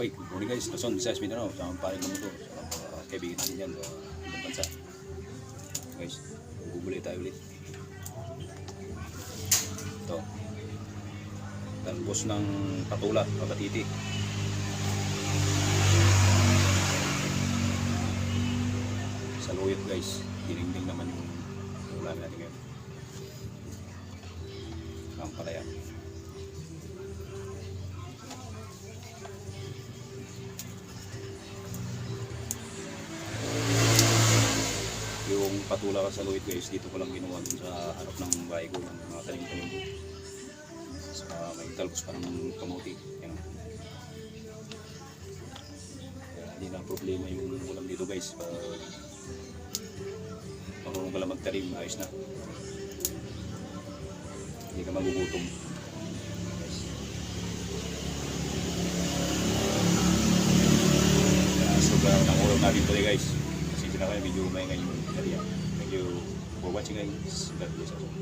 Hoy, good morning guys. Luzon, Visayas, Mindanao. Sa mga paring naman to. Sa mga kaibigan natin dyan sa ibang bansa. Guys, gugulay tayo ulit. Ito. Talbos ng patula, pabatiti. Saluyot guys. Diningding naman yung ulam natin ngayon. Ang palaya. Patula ka sa Luit guys, dito ko lang ginawa dun sa harap ng bahay ko, ng mga tanim-tanim ko. Sa may talbos pa ng kamuti. Yan. Kaya hindi na problema yung ulam dito guys. Pag marunong ka lang magtanim, ayos na. Hindi ka magugutom. Guys. Kaya sobrang ng ulam natin today guys. Kasi na kayo, medyo may ngayon. Thank you for watching guys. Us. all.